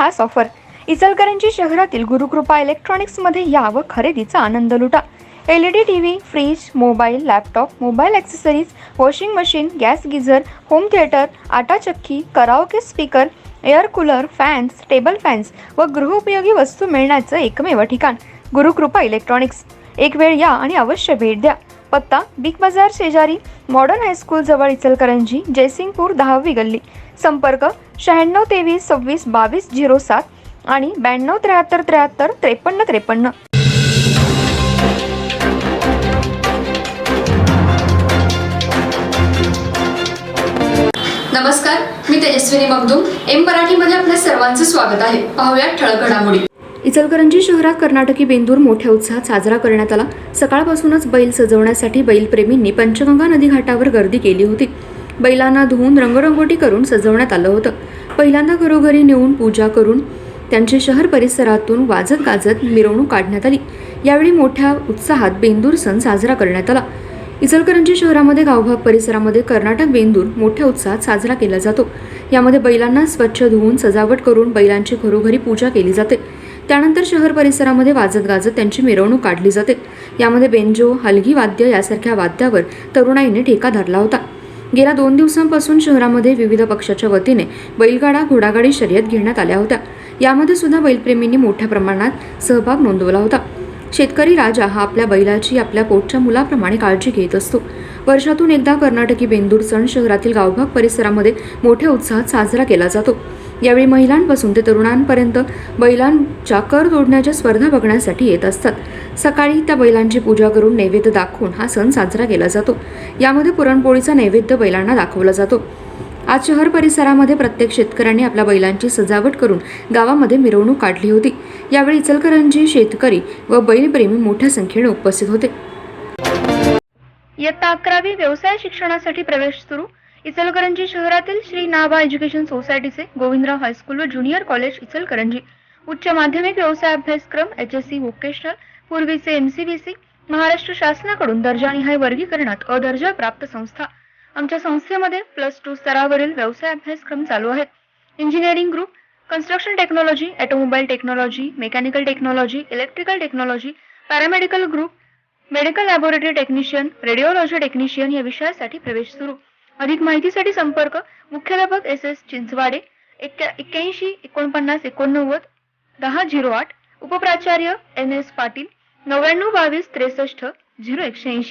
खास ऑफर इचलकरंजी शहरातील गुरुकृपा इलेक्ट्रॉनिक्समध्ये या व खरेदीचा आनंद लुटा. L E D T V fridge mobile laptop mobile accessories washing machine gas geyser home theatre आटा चक्की karaoke speaker air cooler fans table fans व गृहोपयोगी वस्तू मिळण्याचं एकमेव ठिकाण गुरुकृपा इलेक्ट्रॉनिक्स एक वेळ या आणि अवश्य भेट द्या. पत्ता बिग बाजार शेजारी मॉडर्न हायस्कूल जवळ इचलकरंजी जयसिंगपूर दहावी गल्ली. संपर्क शहाण्णव तेवीस सव्वीस बावीस झिरो सात आणि ब्याण्णव त्र्याहत्तर त्र्याहत्तर त्रेपन्न त्रेपन्न. नमस्कार मी तेजस्विनी मगदूम एम मराठीमध्ये आपल्या सर्वांचं स्वागत आहे. पाहूयात ठळक घडामोडी. इचलकरंजी शहरात कर्नाटकी बेंदूर मोठ्या उत्साहात साजरा करण्यात आला. सकाळपासूनच बैल सजवण्यासाठी बैलप्रेमींनी पंचगंगा नदी घाटावर गर्दी केली होती. बैलांना धुवून रंगरंगोटी करून सजवण्यात आलं होतं. पहिल्यांदा घरोघरी नेऊन पूजा करून त्यांची शहर परिसरातून वाजत गाजत मिरवणूक काढण्यात आली. यावेळी मोठ्या उत्साहात बेंदूर सण साजरा करण्यात आला. इचलकरंजी शहरामध्ये गावभाग परिसरामध्ये कर्नाटक बेंदूर मोठ्या उत्साहात साजरा केला जातो. यामध्ये बैलांना स्वच्छ धुवून सजावट करून बैलांची घरोघरी पूजा केली जाते. त्यानंतर शहर परिसरामध्ये वाजत गाजत त्यांची मिरवणूक काढली जाते. यामध्ये बेंजो हलगी वाद्य यासारख्या वाद्यावर तरुणाईने ठेका धरला होता. गेल्या दोन दिवसांपासून शहरामध्ये विविध पक्षाच्या वतीने बैलगाडा घोडागाडी शर्यत घेण्यात आल्या होत्या. यामध्ये सुद्धा बैलप्रेमींनी मोठ्या प्रमाणात सहभाग नोंदवला होता. शेतकरी राजा हा आपल्या बैलाची आपल्या पोटच्या मुलाप्रमाणे काळजी घेत असतो. वर्षातून एकदा कर्नाटकी बेंदूर सण शहरातील गावभाग परिसरामध्ये मोठ्या उत्साहात साजरा केला जातो. यावेळी महिलांपासून ते तरुणांपर्यंत बैलांच्या कर तोडण्याच्या स्पर्धा बघण्यासाठी येत असतात. सकाळी त्या बैलांची पूजा करून नैवेद्य दाखवून हा सण साजरा केला जातो. यामध्ये पुरणपोळीचा नैवेद्य बैलांना दाखवला जातो. आज शहर परिसरामध्ये प्रत्येक शेतकऱ्यांनी आपल्या बैलांची सजावट करून गावामध्ये मिरवणूक काढली होती. यावेळी इचलकरंजी शेतकरी व बैलप्रेमी मोठ्या संख्येने उपस्थित होते. इयत्ता अकरावी व्यवसाय शिक्षणासाठी प्रवेश सुरू. इचलकरंजी शहरातील श्री नाभा एज्युकेशन सोसायटीचे गोविंदराव हायस्कूल व ज्युनियर कॉलेज इचलकरंजी. उच्च माध्यमिक व्यवसाय अभ्यासक्रम एच एस सी व्होकेशनल पूर्वीचे एमसीबीसी महाराष्ट्र शासनाकडून दर्जानिहाय वर्गीकरणात अदर्जा प्राप्त संस्था आमच्या संस्थेमध्ये प्लस टू स्तरावरील व्यवसाय अभ्यासक्रम चालू आहेत. Engineering group construction technology automobile technology mechanical technology electrical technology paramedical group medical laboratory technician radiology technician या विषयासाठी प्रवेश सुरू. अधिक माहितीसाठी संपर्क मुख्याध्यापक एस एस चिंचवाडे एक्क्याऐंशी एकोणपन्नास एकोणनव्वद दहा झिरो आठ उपप्राचार्य एन एस पाटील नव्याण्णव बावीस त्रेसष्ट झिरो एकशे ऐंशी.